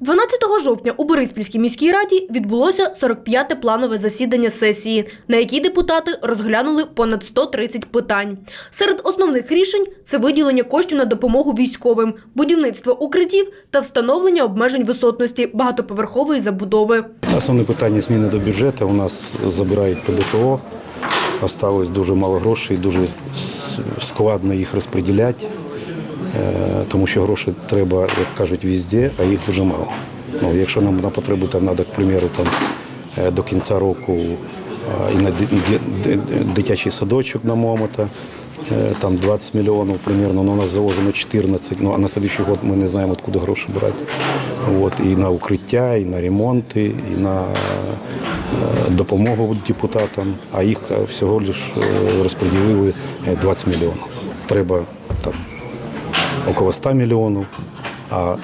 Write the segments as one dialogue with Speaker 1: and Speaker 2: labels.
Speaker 1: 12 жовтня у Бориспільській міській раді відбулося 45-те планове засідання сесії, на якій депутати розглянули понад 130 питань. Серед основних рішень це виділення коштів на допомогу військовим, будівництво укриттів та встановлення обмежень висотності багатоповерхової забудови.
Speaker 2: Основне питання зміни до бюджету. У нас забирають ПДФО. Осталось дуже мало грошей, дуже складно їх розподіляти, тому що грошей треба, як кажуть, везде, а їх дуже мало. Ну, якщо нам на потребу там треба, к примеру, там, е, до кінця року е, і на ди- ди- ди- дитячий садочок на Момота, е, там 20 мільйонів примерно, но у нас заложено 14, ну, а на следующий год ми не знаємо, откуда гроші брати. От, і на укриття, і на ремонти, і на е, допомогу депутатам, а їх е, всього лиш е, розподілили е, 20 мільйонів. Треба там около 100 миллионов, а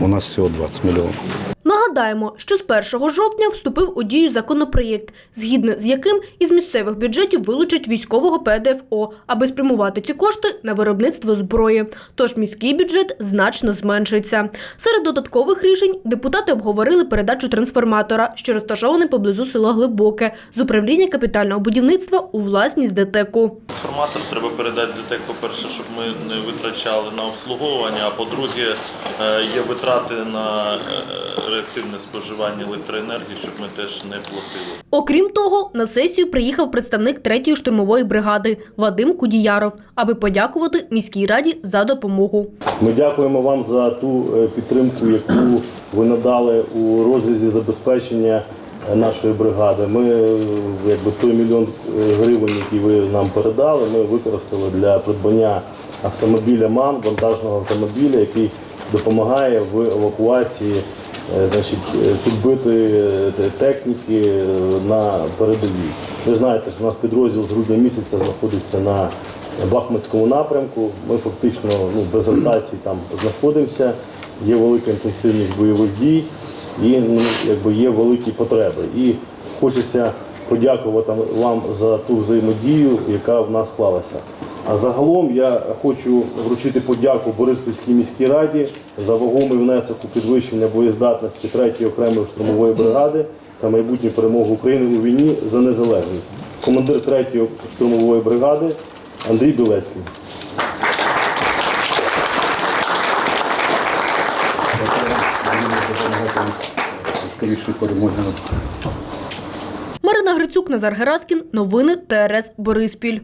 Speaker 2: у нас всего 20 мільйонів.
Speaker 1: Нагадаємо, що з 1 жовтня вступив у дію законопроєкт, згідно з яким із місцевих бюджетів вилучать військового ПДФО, аби спрямувати ці кошти на виробництво зброї. Тож міський бюджет значно зменшиться. Серед додаткових рішень депутати обговорили передачу трансформатора, що розташований поблизу села Глибоке, з управління капітального будівництва у власність ДТЕКу.
Speaker 3: Трансформатор треба передати для ТЕК, по-перше, щоб ми не витрачали на обслуговування, а по-друге, е, є витрати на е, реактивне споживання електроенергії, щоб ми теж не платили.
Speaker 1: Окрім того, на сесію приїхав представник 3-ї штурмової бригади Вадим Кудіяров, аби подякувати міській раді за допомогу.
Speaker 4: Ми дякуємо вам за ту е, підтримку, яку ви надали у розрізі забезпечення е, нашої бригади. Ми е, якби той мільйон гривень, який ви нам передали, ми використали для придбання автомобіля МАН, вантажного автомобіля, який допомагає в евакуації значить, е, підбитої е, техніки е, на передовій. Ви знаєте, що у нас підрозділ з грудня місяця знаходиться на Бахмутському напрямку. Ми фактично ну, без ротації там знаходимося. Є велика інтенсивність бойових дій і ну, якби є великі потреби. І хочеться подякувати вам за ту взаємодію, яка в нас склалася. А загалом я хочу вручити подяку Бориспільській міській раді за вагомий внесок у підвищення боєздатності 3-ї окремої штурмової бригади та майбутню перемогу України у війні за незалежність. Командир 3-ї штурмової бригади Андрій Білецький.
Speaker 1: Марина Грицюк, Назар Гераскін. Новини ТРС Бориспіль.